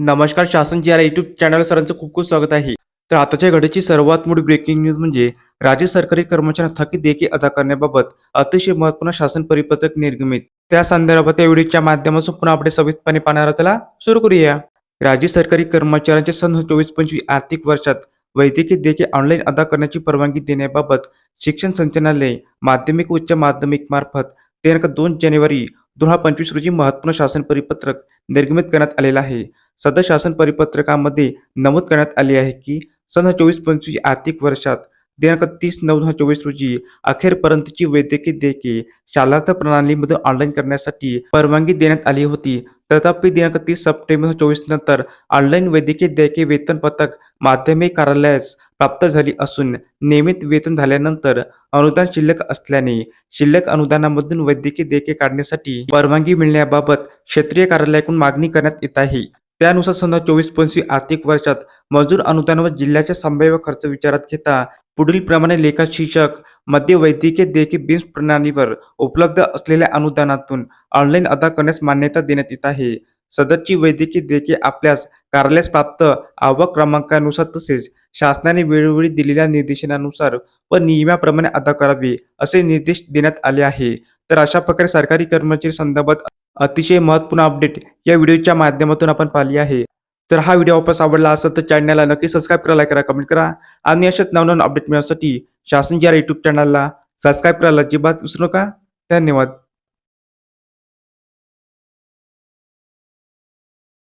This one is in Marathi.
नमस्कार शासन जी आर युट्यूब चॅनल सरांचं खूप खूप स्वागत आहे. तर आताच्या घडीची सर्वात मोठी ब्रेकिंग न्यूज म्हणजे राज्य सरकारी कर्मचाऱ्यांना थकीत देयके अदा करण्याबाबत अतिशय महत्त्वपूर्ण शासन परिपत्रक निर्गमित. त्या संदर्भात या व्हिडिओच्या माध्यमातून पुन्हा आपण सविस्तरपणे पाहणार त्याला चला सुरू करूया. राज्य सरकारी कर्मचाऱ्यांच्या सन चोवीस पंचवीस आर्थिक वर्षात वैद्यकीय देयके ऑनलाईन अदा करण्याची परवानगी देण्याबाबत शिक्षण संचालनालय माध्यमिक उच्च माध्यमिक मार्फत दिनांक दोन जानेवारी दोन हजार पंचवीस रोजी महत्त्वपूर्ण शासन परिपत्रक निर्गमित करण्यात आलेलं आहे. सदर शासन परिपत्रकामध्ये नमूद करण्यात आले आहे की सन चोवीस पंचवीस आर्थिक वर्षात दिनांक तीस नऊ दोन हजार चोवीस रोजी अखेरपर्यंतची वैद्यकीय देयके शालार्थ प्रणालीमधून ऑनलाईन करण्यासाठी परवानगी देण्यात आली होती. तथापि दिनांक तीस सप्टेंबर चोवीस नंतर ऑनलाईन वैद्यकीय देयके वेतन पथक माध्यमिक कार्यालयास प्राप्त झाली असून नियमित वेतन झाल्यानंतर अनुदान शिल्लक असल्याने शिल्लक अनुदानामधून वैद्यकीय देयके काढण्यासाठी परवानगी मिळण्याबाबत क्षेत्रीय कार्यालयाकडून मागणी करण्यात येत आहे. त्यानुसार सन चोवीस पंचवीस आर्थिक वर्षात मजूर अनुदान व जिल्ह्याच्या संभाव्य खर्च विचारात घेता पुढील प्रमाणे लेखा शीर्षकमध्ये वैद्यकीय देयके बिम्स प्रणालीवर उपलब्ध असलेल्या अनुदानातून ऑनलाईन अदा करण्यास मान्यता देण्यात येत आहे. सदरची वैद्यकीय देयके आपल्यास कार्यालयास प्राप्त आवक क्रमांकानुसार तसेच शासनाने वेळोवेळी दिलेल्या निर्देशनानुसार व नियमाप्रमाणे अदा करावी असे निर्देश देण्यात आले आहे. तर अशा प्रकारे सरकारी कर्मचारी संदर्भात अतिशय महत्त्वपूर्ण अपडेट या व्हिडिओच्या माध्यमातून आपण पाहिली आहे. तर हा व्हिडिओ वापस आवडला असेल तर चॅनलला नक्की सबस्क्राईब करा लाईक करा कमेंट करा. आणि अशाच नवनवीन अपडेट मिळवण्यासाठी शासन जी युट्यूब चॅनलला सबस्क्राईब करायला अजिबात विसरू नका. धन्यवाद.